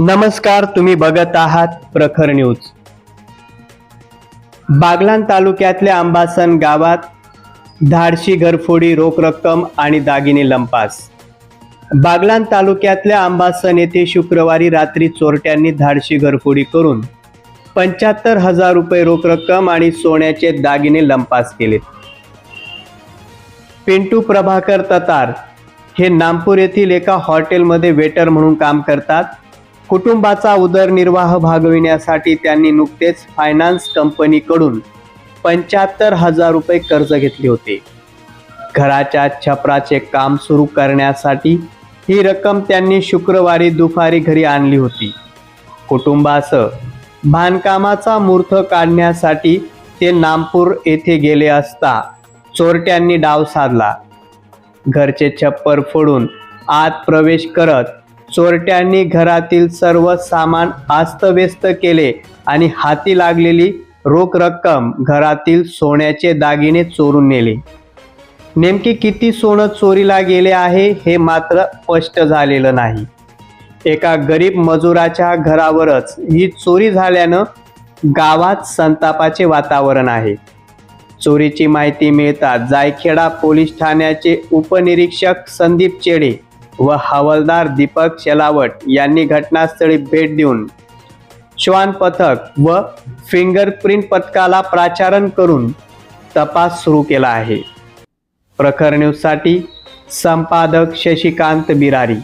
नमस्कार तुम्ही बघत आहात प्रखर न्यूज. बागलान तालुक्यातल्या आंबासन गावात धाडशी घरफोडी रोख रक्कम आणि दागिने लंपास. बागलान तालुक्यातल्या आंबासन येथे शुक्रवारी रात्री चोरट्यांनी धाडशी घरफोडी करून पंच्याहत्तर हजार रुपये रोख रक्कम आणि सोन्याचे दागिने लंपास केले पिंटू प्रभाकर ततार हे नामपूर येथील एका हॉटेलमध्ये वेटर म्हणून काम करतात. कुटुंबाचा उदरनिर्वाह भागविण्यासाठी त्यांनी नुकतेच फायनान्स कंपनीकडून पंच्याहत्तर हजार रुपये कर्ज घेतले होते. घराच्या छपराचे काम सुरू करण्यासाठी ही रक्कम त्यांनी शुक्रवारी दुपारी घरी आणली होती. कुटुंबासह बांधकामाचा मूर्त काढण्यासाठी ते नामपूर येथे गेले असता चोरट्यांनी डाव साधला. घरचे छप्पर फोडून आत प्रवेश करत चोरट्यांनी घरातील सर्व सामान अस्तव्यस्त केले आणि हाती लागलेली रोख रक्कम घरातील सोन्याचे दागिने चोरून नेले. नेमकी किती सोनं चोरीला गेले आहे हे मात्र स्पष्ट झालेलं नाही. एका गरीब मजुराच्या घरावरच ही चोरी झाल्यानं गावात संतापाचे वातावरण आहे. चोरीची माहिती मिळताच जायखेडा पोलीस ठाण्याचे उपनिरीक्षक संदीप चेडे व हवालदार दीपक शेलावट यांनी घटनास्थळी भेट देऊन श्वान पथक व फिंगरप्रिंट पथकाला प्राचारण करून तपास सुरू केला आहे. प्रखर न्यूजसाठी संपादक शशिकांत बिरारी.